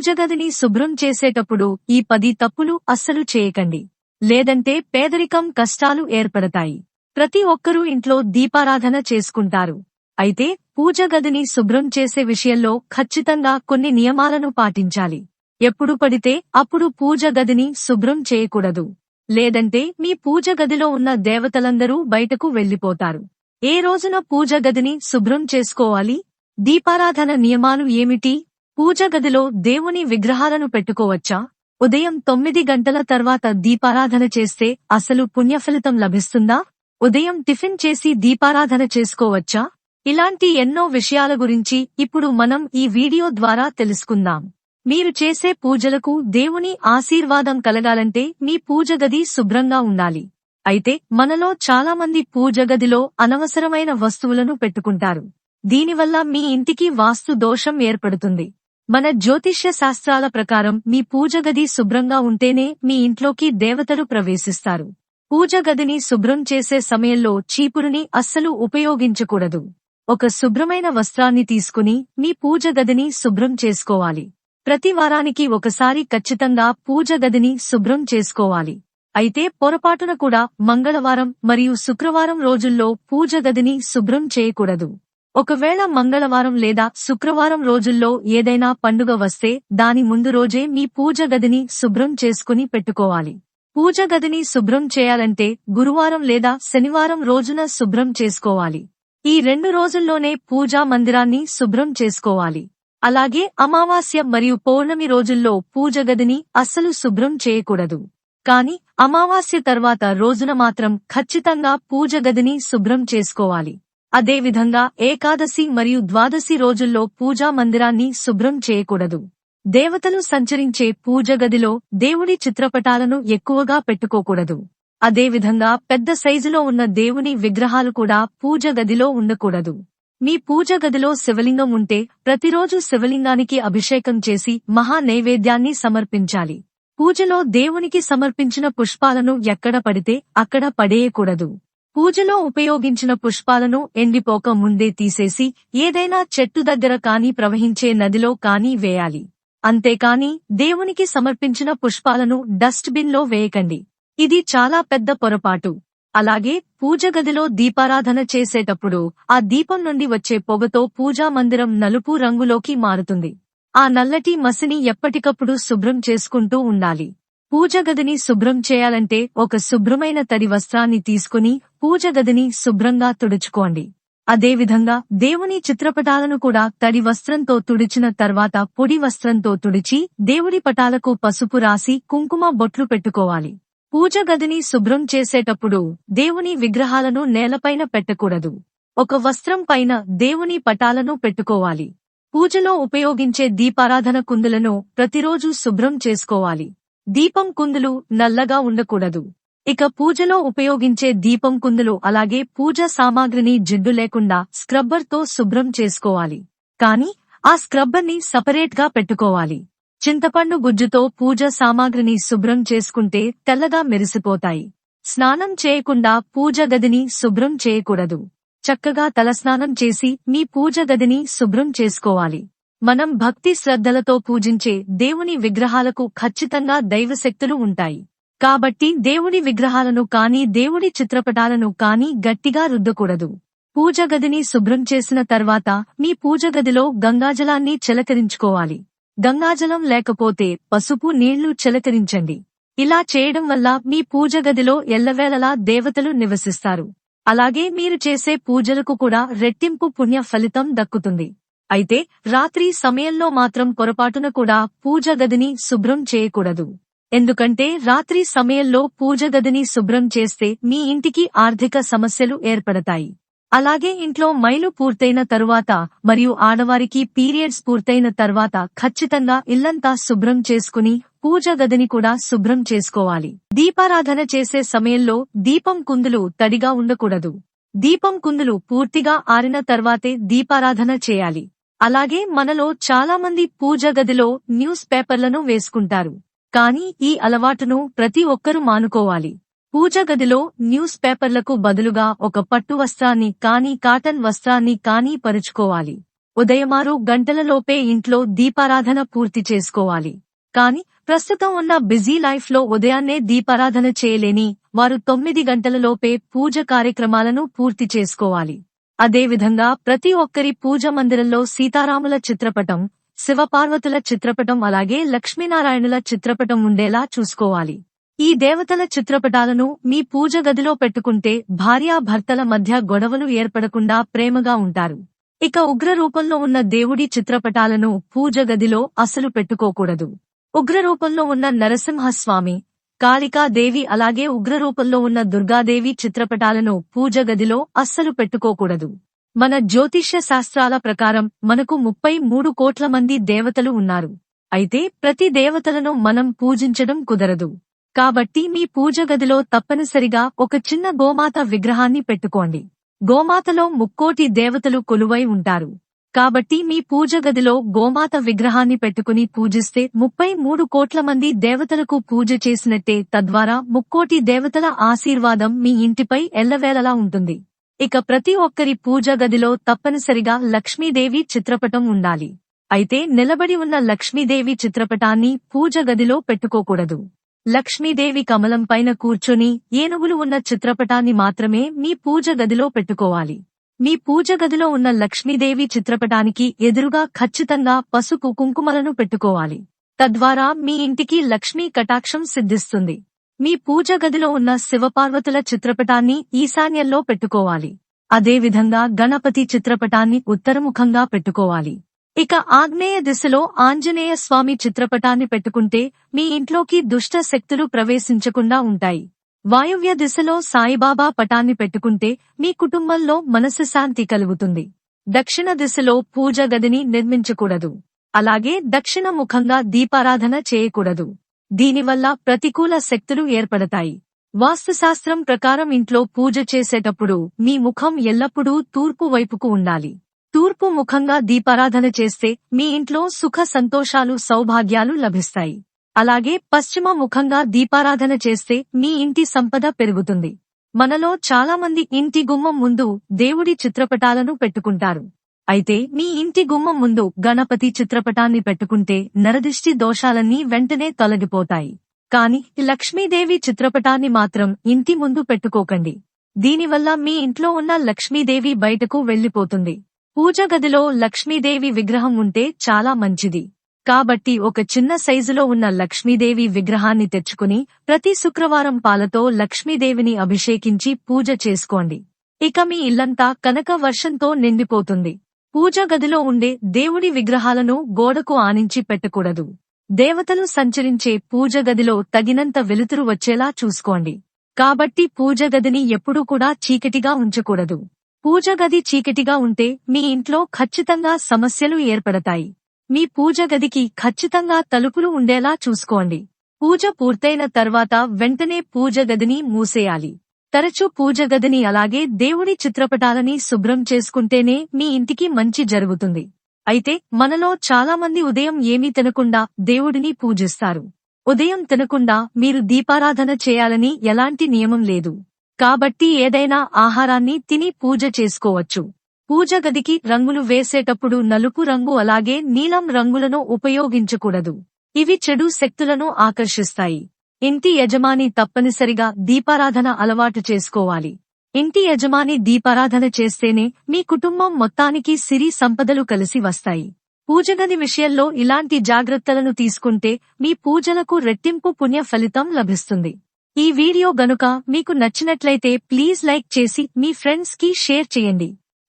పూజగదిని శుభ్రం చేసేటప్పుడు ఈ పది తప్పులు అస్సలు చేయకండి. లేదంటే పేదరికం కష్టాలు ఏర్పడతాయి. ప్రతి ఒక్కరూ ఇంట్లో దీపారాధన చేసుకుంటారు. అయితే పూజగదిని శుభ్రం చేసే విషయంలో ఖచ్చితంగా కొన్ని నియమాలను పాటించాలి. ఎప్పుడు పడితే అప్పుడు పూజ గదిని శుభ్రం చేయకూడదు. లేదంటే మీ పూజ గదిలో ఉన్న దేవతలందరూ బయటకు వెళ్ళిపోతారు ఏ రోజున పూజ గదిని శుభ్రం చేసుకోవాలి? దీపారాధన నియమాలు ఏమిటి? పూజ గదిలో దేవుని విగ్రహాలను పెట్టుకోవచ్చా? ఉదయం తొమ్మిది గంటల తర్వాత దీపారాధన చేస్తే అసలు పుణ్యఫలితం లభిస్తుందా? ఉదయం టిఫిన్ చేసి దీపారాధన చేసుకోవచ్చా? ఇలాంటి ఎన్నో విషయాల గురించి ఇప్పుడు మనం ఈ వీడియో ద్వారా తెలుసుకుందాం. మీరు చేసే పూజలకు దేవుని ఆశీర్వాదం కలగాలంటే మీ పూజ గది శుభ్రంగా ఉండాలి. అయితే మనలో చాలా మంది పూజ గదిలో అనవసరమైన వస్తువులను పెట్టుకుంటారు. దీనివల్ల మీ ఇంటికి వాస్తు దోషం ఏర్పడుతుంది. మన జ్యోతిష్య శాస్త్రాల ప్రకారం మీ పూజ గది శుభ్రంగా ఉంటేనే మీ ఇంట్లోకి దేవతలు ప్రవేశిస్తారు. పూజ గదిని శుభ్రం చేసే సమయంలో చీపురుని అస్సలు ఉపయోగించకూడదు. ఒక శుభ్రమైన వస్త్రాన్ని తీసుకుని మీ పూజ గదిని శుభ్రం చేసుకోవాలి. ప్రతి వారానికి ఒకసారి ఖచ్చితంగా పూజ గదిని శుభ్రం చేసుకోవాలి. అయితే పొరపాటున కూడా మంగళవారం మరియు శుక్రవారం రోజుల్లో పూజ గదిని శుభ్రం చేయకూడదు. ఒకవేళ మంగళవారం లేదా శుక్రవారం రోజుల్లో ఏదైనా పండుగ వస్తే దాని ముందు రోజే మీ పూజ గదిని శుభ్రం చేసుకుని పెట్టుకోవాలి. పూజ గదిని శుభ్రం చేయాలంటే గురువారం లేదా శనివారం రోజున శుభ్రం చేసుకోవాలి. ఈ రెండు రోజుల్లోనే పూజా మందిరాన్ని శుభ్రం చేసుకోవాలి. అలాగే అమావాస్య మరియు పౌర్ణమి రోజుల్లో పూజ గదిని అస్సలు శుభ్రం చేయకూడదు. కాని అమావాస్య తర్వాత రోజున మాత్రం ఖచ్చితంగా పూజ గదిని శుభ్రం చేసుకోవాలి. అదేవిధంగా ఏకాదశి మరియు ద్వాదశి రోజుల్లో పూజా మందిరాన్ని శుభ్రం చేయకూడదు. దేవతలు సంచరించే పూజ గదిలో దేవుడి చిత్రపటాలను ఎక్కువగా పెట్టుకోకూడదు. అదేవిధంగా పెద్ద సైజులో ఉన్న దేవుని విగ్రహాలు కూడా పూజ గదిలో ఉండకూడదు. మీ పూజ గదిలో శివలింగం ఉంటే ప్రతిరోజు శివలింగానికి అభిషేకం చేసి మహా నైవేద్యాన్ని సమర్పించాలి. పూజలో దేవునికి సమర్పించిన పుష్పాలను ఎక్కడ పడితే అక్కడ పడేయకూడదు. పూజలో ఉపయోగించిన పుష్పాలను ఎండిపోక ముందే తీసేసి ఏదైనా చెట్టు దగ్గర కాని ప్రవహించే నదిలో కాని వేయాలి. అంతేకాని దేవునికి సమర్పించిన పుష్పాలను డస్ట్ బిన్లో వేయకండి. ఇది చాలా పెద్ద పొరపాటు. అలాగే పూజ గదిలో దీపారాధన చేసేటప్పుడు ఆ దీపం నుండి వచ్చే పొగతో పూజా మందిరం నలుపు రంగులోకి మారుతుంది. ఆ నల్లటి మసిని ఎప్పటికప్పుడు శుభ్రం చేసుకుంటూ ఉండాలి. పూజ గదిని శుభ్రం చేయాలంటే ఒక శుభ్రమైన తడి వస్త్రాన్ని తీసుకుని పూజ గదిని శుభ్రంగా తుడుచుకోండి. అదేవిధంగా దేవుని చిత్రపటాలను కూడా తడి వస్త్రంతో తుడిచిన తర్వాత పొడి వస్త్రంతో తుడిచి దేవుడి పటాలకు పసుపు రాసి కుంకుమ బొట్లు పెట్టుకోవాలి. పూజ గదిని శుభ్రం చేసేటప్పుడు దేవుని విగ్రహాలను నేలపైన పెట్టకూడదు. ఒక వస్త్రం పైన దేవుని పటాలను పెట్టుకోవాలి. పూజలో ఉపయోగించే దీపారాధన కుందులను ప్రతిరోజు శుభ్రం చేసుకోవాలి. దీపం కుందులు నల్లగా ఉండకూడదు. ఇక పూజలో ఉపయోగించే దీపం కుందులు అలాగే పూజ సామాగ్రిని జిడ్డు లేకుండా స్క్రబ్బర్తో శుభ్రం చేసుకోవాలి. కాని ఆ స్క్రబ్బర్ని సపరేట్గా పెట్టుకోవాలి. చింతపండు గుజ్జుతో పూజ సామాగ్రిని శుభ్రం చేసుకుంటే తెల్లగా మెరిసిపోతాయి. స్నానం చేయకుండా పూజ గదిని శుభ్రం చేయకూడదు. చక్కగా తలస్నానం చేసి మీ పూజ గదిని శుభ్రం చేసుకోవాలి. మనం భక్తి శ్రద్ధలతో పూజించే దేవుని విగ్రహాలకు ఖచ్చితంగా దైవశక్తులు ఉంటాయి. కాబట్టి దేవుడి విగ్రహాలను కాని దేవుడి చిత్రపటాలను కాని గట్టిగా రుద్దకూడదు. పూజగదిని శుభ్రం చేసిన తర్వాత మీ పూజగదిలో గంగాజలాన్ని చిలకరించుకోవాలి. గంగాజలం లేకపోతే పసుపు నీళ్ళు చిలకరించండి. ఇలా చేయడం వల్ల మీ పూజగదిలో ఎల్లవేళలా దేవతలు నివసిస్తారు. అలాగే మీరు చేసే పూజలకు కూడా రెట్టింపు పుణ్య ఫలితం దక్కుతుంది. అయితే రాత్రి సమయంలో మాత్రం పొరపాటున కూడా పూజ గదిని శుభ్రం చేయకూడదు. ఎందుకంటే రాత్రి సమయంలో పూజ గదిని శుభ్రం చేస్తే మీ ఇంటికి ఆర్థిక సమస్యలు ఏర్పడతాయి. అలాగే ఇంట్లో మైలు పూర్తయిన తరువాత మరియు ఆడవారికి పీరియడ్స్ పూర్తయిన తర్వాత ఖచ్చితంగా ఇల్లంతా శుభ్రం చేసుకుని పూజ గదిని కూడా శుభ్రం చేసుకోవాలి. దీపారాధన చేసే సమయంలో దీపం కుందులు తడిగా ఉండకూడదు. దీపం కుందులు పూర్తిగా ఆరిన తర్వాతే దీపారాధన చేయాలి. అలాగే మనలో చాలా మంది పూజ గదిలో న్యూస్ పేపర్లను వేసుకుంటారు. కానీ ఈ అలవాటును ప్రతి ఒక్కరూ మానుకోవాలి. పూజ గదిలో న్యూస్ పేపర్లకు బదులుగా ఒక పట్టు వస్త్రాన్ని కానీ కాటన్ వస్త్రాన్ని కానీ పరుచుకోవాలి. ఉదయమారు గంటలలోపే ఇంట్లో దీపారాధన పూర్తి చేసుకోవాలి. కాని ప్రస్తుతం ఉన్న బిజీ లైఫ్లో ఉదయాన్నే దీపారాధన చేయలేని వారు తొమ్మిది గంటలలోపే పూజ కార్యక్రమాలను పూర్తి చేసుకోవాలి. అదేవిధంగా ప్రతి ఒక్కరి పూజ మందిరంలో సీతారాముల చిత్రపటం శివపార్వతుల చిత్రపటం అలాగే లక్ష్మీనారాయణుల చిత్రపటం ఉండేలా చూసుకోవాలి. ఈ దేవతల చిత్రపటాలను మీ పూజ గదిలో పెట్టుకుంటే భార్యాభర్తల మధ్య గొడవలు ఏర్పడకుండా ప్రేమగా ఉంటారు. ఇక ఉగ్ర రూపంలో ఉన్న దేవుడి చిత్రపటాలను పూజ గదిలో అసలు పెట్టుకోకూడదు. ఉగ్ర రూపంలో ఉన్న నరసింహస్వామి కాళికాదేవి అలాగే ఉగ్రరూపంలో ఉన్న దుర్గాదేవి చిత్రపటాలను పూజ గదిలో అస్సలు పెట్టుకోకూడదు. మన జ్యోతిష్య శాస్త్రాల ప్రకారం మనకు ముప్పై మూడు కోట్ల మంది దేవతలు ఉన్నారు. అయితే ప్రతి దేవతలను మనం పూజించడం కుదరదు. కాబట్టి మీ పూజ గదిలో తప్పనిసరిగా ఒక చిన్న గోమాత విగ్రహాన్ని పెట్టుకోండి. గోమాతలో ముక్కోటి దేవతలు కొలువై ఉంటారు. కాబట్టి మీ పూజ గదిలో గోమాత విగ్రహాన్ని పెట్టుకుని పూజిస్తే ముప్పై మూడు కోట్ల మంది దేవతలకు పూజ చేసినట్టే తద్వారా ముక్కోటి దేవతల ఆశీర్వాదం మీ ఇంటిపై ఎల్లవేళలా ఉంటుంది. ఇక ప్రతి ఒక్కరి పూజ గదిలో తప్పనిసరిగా లక్ష్మీదేవి చిత్రపటం ఉండాలి. అయితే నిలబడి ఉన్న లక్ష్మీదేవి చిత్రపటాన్ని పూజ గదిలో పెట్టుకోకూడదు. లక్ష్మీదేవి కమలం పైన కూర్చొని ఏనుగులు ఉన్న చిత్రపటాన్ని మాత్రమే మీ పూజ గదిలో పెట్టుకోవాలి. మీ పూజ గదిలో ఉన్న లక్ష్మీదేవి చిత్రపటానికి ఎదురుగా ఖచ్చితంగా పసుపు కుంకుమలను పెట్టుకోవాలి. తద్వారా మీ ఇంటికి లక్ష్మీ కటాక్షం సిద్ధిస్తుంది. మీ పూజ గదిలో ఉన్న శివపార్వతుల చిత్రపటాన్ని ఈశాన్యంలో పెట్టుకోవాలి. అదేవిధంగా గణపతి చిత్రపటాన్ని ఉత్తరముఖంగా పెట్టుకోవాలి. ఇక ఆగ్నేయ దిశలో ఆంజనేయ స్వామి చిత్రపటాన్ని పెట్టుకుంటే మీ ఇంట్లోకి దుష్ట శక్తులు ప్రవేశించకుండా ఉంటాయి. వాయువ్య దిశలో సాయిబాబా పటాన్ని పెట్టుకుంటే మీ కుటుంబంలో మనసు శాంతి కలుగుతుంది. దక్షిణ దిశలో పూజ గదిని నిర్మించకూడదు. అలాగే దక్షిణ ముఖంగా దీపారాధన చేయకూడదు. దీనివల్ల ప్రతికూల శక్తులు ఏర్పడతాయి. వాస్తుశాస్త్రం ప్రకారం ఇంట్లో పూజ చేసేటప్పుడు మీ ముఖం ఎల్లప్పుడూ తూర్పు వైపుకు ఉండాలి. తూర్పు ముఖంగా దీపారాధన చేస్తే మీ ఇంట్లో సుఖ సంతోషాలు సౌభాగ్యాలు లభిస్తాయి. అలాగే పశ్చిమ ముఖంగా దీపారాధన చేస్తే మీ ఇంటి సంపద పెరుగుతుంది. మనలో చాలా మంది ఇంటి గుమ్మం ముందు దేవుడి చిత్రపటాలను పెట్టుకుంటారు. అయితే మీ ఇంటి గుమ్మం ముందు గణపతి చిత్రపటాన్ని పెట్టుకుంటే నరదిష్టి దోషాలన్నీ వెంటనే తొలగిపోతాయి. కాని లక్ష్మీదేవి చిత్రపటాన్ని మాత్రం ఇంటి ముందు పెట్టుకోకండి. దీనివల్ల మీ ఇంట్లో ఉన్న లక్ష్మీదేవి బయటకు వెళ్ళిపోతుంది పూజ గదిలో లక్ష్మీదేవి విగ్రహం ఉంటే చాలా మంచిది. కాబట్టి ఒక చిన్న సైజులో ఉన్న లక్ష్మీదేవి విగ్రహాన్ని తెచ్చుకుని ప్రతి శుక్రవారం పాలతో లక్ష్మీదేవిని అభిషేకించి పూజ చేసుకోండి. ఇక మీ ఇల్లంతా కనక వర్షంతో నిండిపోతుంది. పూజా గదిలో ఉండే దేవుడి విగ్రహాలను గోడకు ఆనించి పెట్టకూడదు. దేవతలు సంచరించే పూజ గదిలో తగినంత వెలుతురు వచ్చేలా చూసుకోండి. కాబట్టి పూజ గదిని ఎప్పుడూ కూడా చీకటిగా ఉంచకూడదు. పూజ గది చీకటిగా ఉంటే మీ ఇంట్లో ఖచ్చితంగా సమస్యలు ఏర్పడతాయి. మీ పూజ గదికి ఖచ్చితంగా తలుపులు ఉండేలా చూసుకోండి. పూజ పూర్తయిన తర్వాత వెంటనే పూజ గదిని మూసేయాలి. తరచూ పూజ గదిని అలాగే దేవుడి చిత్రపటాలని శుభ్రం చేసుకుంటేనే మీ ఇంటికి మంచి జరుగుతుంది. అయితే మనలో చాలా మంది ఉదయం ఏమీ తినకుండా దేవుడిని పూజిస్తారు. ఉదయం తినకుండా మీరు దీపారాధన చేయాలని ఎలాంటి నియమం లేదు. కాబట్టి ఏదైనా ఆహారాన్ని తిని పూజ చేసుకోవచ్చు. పూజ గదికి రంగులు వేసేటప్పుడు నలుపు రంగు అలాగే నీలం రంగులను ఉపయోగించకూడదు. ఇవి చెడు శక్తులను ఆకర్షిస్తాయి. ఇంటి యజమాని తప్పనిసరిగా దీపారాధన అలవాటు చేసుకోవాలి. ఇంటి యజమాని దీపారాధన చేస్తేనే మీ కుటుంబం మొత్తానికి సిరి సంపదలు కలిసి వస్తాయి. పూజగది విషయంలో ఇలాంటి జాగ్రత్తలను తీసుకుంటే మీ పూజలకు రెట్టింపు పుణ్య ఫలితం లభిస్తుంది. ఈ వీడియో గనుక మీకు నచ్చినట్లయితే ప్లీజ్ లైక్ చేసి మీ ఫ్రెండ్స్కి షేర్ చేయండి.